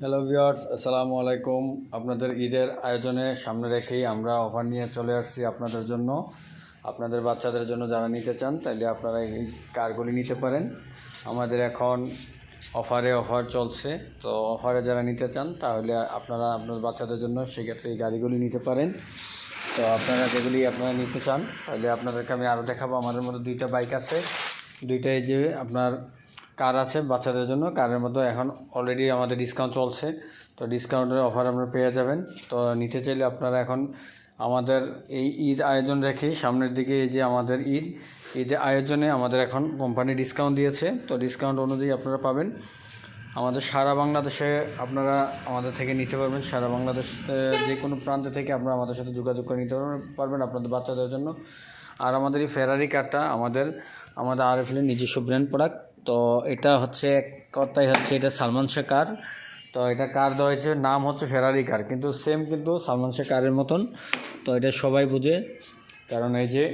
Hello viewers আসসালামু আলাইকুম আপনাদের ঈদের আয়োজনে সামনে রেখেই আমরা অফার নিয়ে চলে আসছি আপনাদের জন্য। আপনাদের বাচ্চাদের জন্য যারা নিতে চান তাহলে আপনারা এই কারগুলি নিতে পারেন। আমাদের এখন অফারে অফার চলছে। তো অফারে যারা নিতে চান, তাহলে আপনারা আপনার বাচ্চাদের জন্য সেক্ষেত্রে এই গাড়িগুলি নিতে পারেন। তো আপনারা যেগুলি আপনারা নিতে চান তাহলে আপনাদেরকে আমি আরও দেখাবো। আমাদের মধ্যে দুইটা বাইক আছে। দুইটাই যে আপনার কার আছে বাচ্চাদের জন্য? কারের মধ্যে এখন অলরেডি আমাদের ডিসকাউন্ট চলছে। তো ডিসকাউন্টের অফার আপনারা পেয়ে যাবেন। তো নিতে চাইলে আপনারা এখন আমাদের এই ঈদ আয়োজন রেখে সামনের দিকে এই যে আমাদের ঈদ ঈদ আয়োজনে আমাদের এখন কোম্পানি ডিসকাউন্ট দিয়েছে। তো ডিসকাউন্ট অনুযায়ী আপনারা পাবেন। আমাদের সারা বাংলাদেশে আপনারা আমাদের থেকে নিতে পারবেন। সারা বাংলাদেশ যে কোনো প্রান্ত থেকে আপনারা আমাদের সাথে যোগাযোগ করে নিতে পারবেন- আপনাদের বাচ্চাদের জন্য। আর আমাদের এই ফেরারি কারটা আমাদের আমাদের আর এফ নিজস্ব ব্র্যান্ড প্রোডাক্ট তো এটা হচ্ছে এক কথাই হচ্ছে এটা সালমান শাহ কার। তো এটা কার দেওয়া হয়েছে? নাম হচ্ছে ফেরারি কার কিন্তু সেম কিন্তু সালমান শাহ কারের মতন। তো এটা সবাই বুঝে। কারণ এই যে,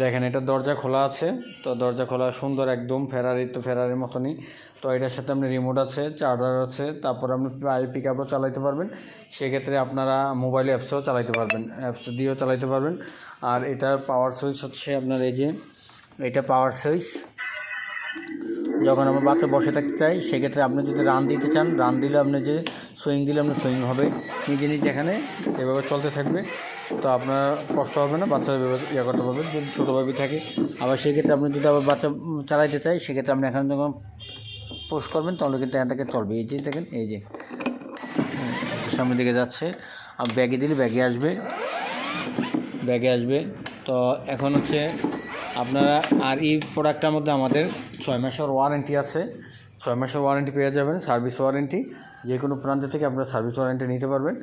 দেখেন, এটা দরজা খোলা আছে। তো দরজা খোলা সুন্দর একদম ফেরারি তো ফেরারির মতনই। তো এটার সাথে আপনি রিমোট আছে চার্জার আছে, তারপর আপনি আই পিক আপও চালাইতে পারবেন। সেক্ষেত্রে আপনারা মোবাইল অ্যাপসও চালাইতে পারবেন অ্যাপস দিয়েও চালাইতে পারবেন। আর এটার পাওয়ার সুইচ হচ্ছে আপনার এই যে, এটা পাওয়ার সুইচ যখন আমার বাচ্চা বসে থাকতে চাই সেক্ষেত্রে আপনি যদি রান দিতে চান, রান দিলে আপনি যে সুইং দিলে আপনার সুইং হবে। নিজে নিজে এখানে এভাবে চলতে থাকবে। তো আপনার কষ্ট হবে না, বাচ্চা ইয়ে করতে পারবে। যদি ছোটো বেবি থাকে, আবার সেক্ষেত্রে আপনি যদি আবার বাচ্চা চালাইতে চাই সেক্ষেত্রে আপনি এখানে যখন পোস্ট করবেন, তাহলে কিন্তু এখান থেকে চলবে। এই যে দেখেন, এই যে। সামনের দিকে যাচ্ছে। আর ব্যাগে দিলে ব্যাগে আসবে। ব্যাগে আসবে। তো এখন হচ্ছে আপনারা, আর এই প্রোডাক্টটার মধ্যে আমাদের ছয় মাসের ওয়ারেন্টি আছে। ছয় মাসের ওয়ারেন্টি পেয়ে যাবেন সার্ভিস ওয়ারেন্টি যে কোনো প্রান্ত থেকে আপনারা সার্ভিস ওয়ারেন্টি নিতে পারবেন।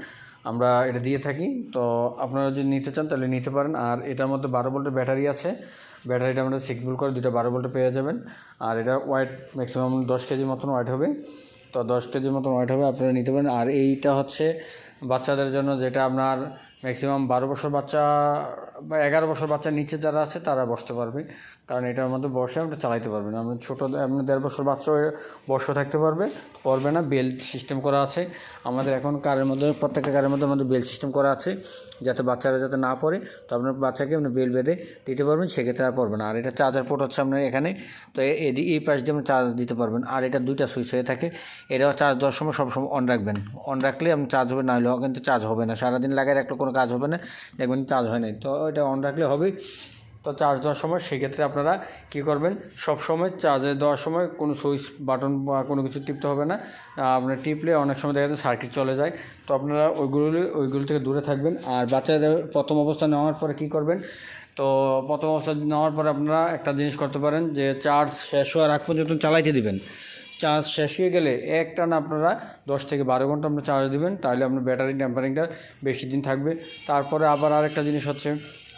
আমরা এটা দিয়ে থাকি। তো আপনারা যদি নিতে চান, তাহলে নিতে পারেন। আর এটার মধ্যে বারো ভোল্টের ব্যাটারি আছে। ব্যাটারিটা আমাদের সিক্স ভোল্ট করে দুটো বারো ভোল্টে পেয়ে যাবেন। আর এটা ওয়েট ম্যাক্সিমাম দশ কেজি মতন ওয়েট হবে। তো দশ কেজির মতন ওয়েট হবে, আপনারা নিতে পারেন। আর এইটা হচ্ছে বাচ্চাদের জন্য যেটা আপনার ম্যাক্সিমাম বারো বছর বাচ্চা এগারো বছর বাচ্চার নিচে যারা আছে, তারা বসতে পারবে। কারণ এটার মধ্যে বসে আপনি চালাইতে পারবেন আপনি ছোটো, আপনি দেড় বছর বাচ্চা বর্ষ থাকতে পারবে পারবে না, বেল্ট সিস্টেম করা আছে। আমাদের এখন কারের মধ্যে, প্রত্যেকটা কারের মধ্যে আমাদের বেল্ট সিস্টেম করা আছে, যাতে বাচ্চারা যাতে না পড়ে। তো আপনার বাচ্চাকে আপনি বেল বেঁধে দিতে পারবেন, সেক্ষেত্রে আর পড়বে না। আর এটা চার্জার পোর্ট হচ্ছে আপনার এখানে। তো এদি এই পাশ দিয়ে আপনি চার্জ দিতে পারবেন। আর এটা দুইটা সুইচ হয়ে থাকে। এটা চার্জ দেওয়ার সময় সবসময় অন রাখবেন। অন রাখলে আপনি চার্জ হবে, না হলে কিন্তু চার্জ হবে না। সারাদিন লাগায় রাখলে কোনো কাজ হবে না। দেখবেন চার্জ হয় নাই। তো এটা অন রাখলে হবেই। তো চার্জ দেওয়ার সময় সেক্ষেত্রে আপনারা কী করবেন? সব সময় চার্জে দেওয়ার সময় কোনো সুইচ বাটন বা কোনো কিছু টিপতে হবে না। আপনার টিপলে অনেক সময় দেখা যায় সার্কিট চলে যায়। তো আপনারা ওইগুলো ওইগুলো থেকে দূরে থাকবেন। আর বাচ্চাদের প্রথম অবস্থা নেওয়ার পরে কী করবেন? তো প্রথম অবস্থা নেওয়ার পরে আপনারা একটা জিনিস করতে পারেন যে চার্জ শেষ হওয়ার আগ পর্যন্ত চালাইতে দিবেন। চার্জ শেষ হয়ে গেলে এক টান আপনারা দশ থেকে বারো ঘণ্টা আপনার চার্জ দেবেন, তাহলে আপনার ব্যাটারি টেম্পারিংটা বেশি দিন থাকবে। তারপরে আবার আরেকটা জিনিস হচ্ছে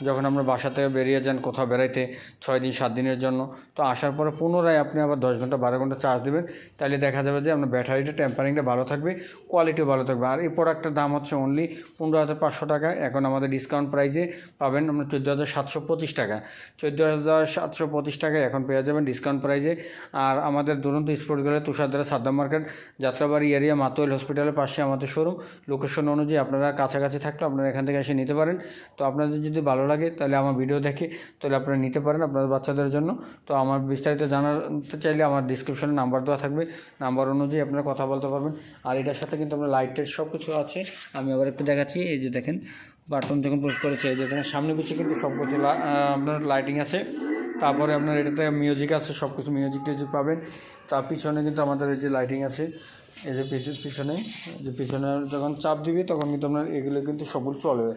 যখন আমরা বাসা থেকে বেরিয়ে যান কোথাও বেড়াইতে ছয় দিন, সাত দিনের জন্য, তো আসার পরে পুনরায় আপনি আবার দশ ঘণ্টা, বারো ঘণ্টা চার্জ দেবেন। তাহলে দেখা যাবে যে আপনার ব্যাটারিটা টেম্পারিংটা ভালো থাকবে কোয়ালিটিও ভালো থাকবে। আর এই প্রোডাক্টের দাম হচ্ছে অনলি পনেরো হাজার পাঁচশো টাকা। এখন আমাদের ডিসকাউন্ট প্রাইসে পাবেন আপনার চোদ্দ হাজার সাতশো পঁচিশ টাকা। চোদ্দ হাজার সাতশো পঁচিশ টাকায় এখন পেয়ে যাবেন ডিসকাউন্ট প্রাইসে আর আমাদের দুরন্ত স্পোর্টস গেলে তুষারদারা সাদ্দাম মার্কেট, যাত্রাবাড়ি এরিয়া মাতোয়েল হসপিটালের পাশে আমাদের শোরুম লোকেশন অনুযায়ী আপনারা কাছাকাছি থাকলে আপনারা এখান থেকে এসে নিতে পারেন। তো আপনাদের যদি ভালো লাগে তাহলে আমার ভিডিও দেখে, তাহলে আপনারা নিতে পারেন আপনাদের বাচ্চাদের জন্য। তো আমার বিস্তারিত জানাতে চাইলে আমার ডিসক্রিপশনে নাম্বার দেওয়া থাকবে। নাম্বার অনুযায়ী আপনারা কথা বলতে পারবেন। আর এটার সাথে কিন্তু আপনার লাইটের সব কিছু আছে। আমি আবার একটু দেখাচ্ছি, এই যে দেখেন বাটন যখন পোস্ট করেছে, এই যে দেখেন, সামনে পিছিয়ে কিন্তু সব কিছু আপনার লাইটিং আছে। তারপরে আপনার এটাতে মিউজিক আছে সব কিছু মিউজিক টিউজিক পাবেন। তার পিছনে কিন্তু আমাদের এই যে লাইটিং আছে, এই যে পিছনে যে পিছনে যখন চাপ দিবে, তখন কিন্তু আপনার এগুলো কিন্তু সবগুলো চলবে।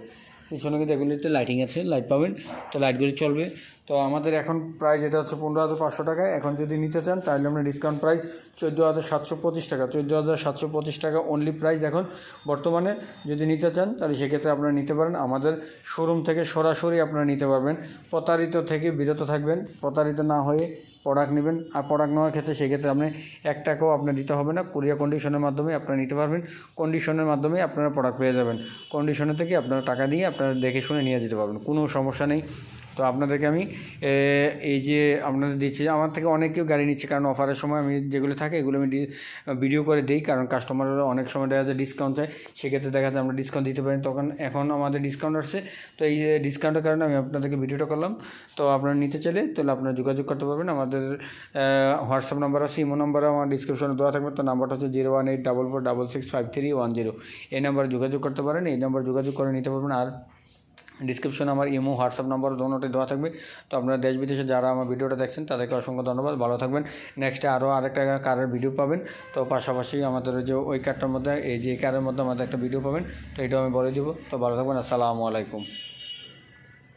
পিছনে কিন্তু এগুলিতে লাইটিং আছে লাইট পাবেন। তো লাইটগুলি চলবে। তো আমাদের এখন প্রাইস এটা হচ্ছে পনেরো হাজার পাঁচশো টাকা, এখন যদি নিতে চান তাহলে আমরা ডিসকাউন্ট প্রাইস চোদ্দ হাজার সাতশো পঁচিশ টাকা, চোদ্দ হাজার সাতশো পঁচিশ টাকা অনলি প্রাইস এখন বর্তমানে যদি নিতে চান তাহলে সেক্ষেত্রে আপনারা নিতে পারেন। আমাদের শোরুম থেকে সরাসরি আপনারা নিতে পারবেন। প্রতারিত থেকে বিরত থাকবেন। প্রতারিত না হয়ে প্রোডাক্ট নেবেন। আর প্রোডাক্ট নেওয়ার ক্ষেত্রে সেক্ষেত্রে আপনি এক টাকাও আপনার দিতে হবে না। কুরিয়ার কন্ডিশনের মাধ্যমে আপনারা নিতে পারবেন। কন্ডিশনের মাধ্যমে আপনারা প্রোডাক্ট পেয়ে যাবেন। কন্ডিশনের থেকে আপনারা টাকা দিয়ে আপনারা দেখে শুনে নিয়ে যেতে পারবেন। কোনো সমস্যা নেই। তো আপনাদেরকে আমি এই যে আপনাদের দিচ্ছি, আমার থেকে অনেকেও গাড়ি নিচ্ছে, কারণ অফারের সময় আমি যেগুলো থাকে, এগুলো আমি ভিডিও করে দিই, কারণ কাস্টমাররা অনেক সময় দেখা যায় ডিসকাউন্ট চায় সেক্ষেত্রে দেখা যায় আমরা ডিসকাউন্ট দিতে পারি তখন এখন আমাদের ডিসকাউন্ট আসছে, তো এই ডিসকাউন্টের কারণে আমি আপনাদেরকে ভিডিওটা করলাম। তো আপনারা নিতে চাইলে, তাহলে আপনারা যোগাযোগ করতে পারবেন। আমাদের হোয়াটসঅ্যাপ নাম্বার আছে, ইমো নাম্বারও আমার ডিসক্রিপশনে দেওয়া থাকবে। তো নাম্বারটা হচ্ছে zero one eight double four double six five three one zero এই নাম্বারে যোগাযোগ করতে পারেন, এই নাম্বার যোগাযোগ করে নিতে পারবেন। আর ডিসক্রিপশনে আমার ইমো হোয়াটসঅ্যাপ নাম্বার দোনোটাই দেওয়া থাকবে। তো আপনারা দেশ বিদেশে যারা আমার ভিডিওটা দেখছেন, তাদেরকে অসংখ্য ধন্যবাদ। ভালো থাকবেন। নেক্সটে আরও আরেকটা কারের ভিডিও পাবেন। তো পাশাপাশি আমাদের যে ওই কারটার মধ্যে, এই যে কারের মধ্যে আমাদের একটা ভিডিও পাবেন। তো এটাও আমি বলে দেবো। তো ভালো থাকবেন। আসসালামু আলাইকুম।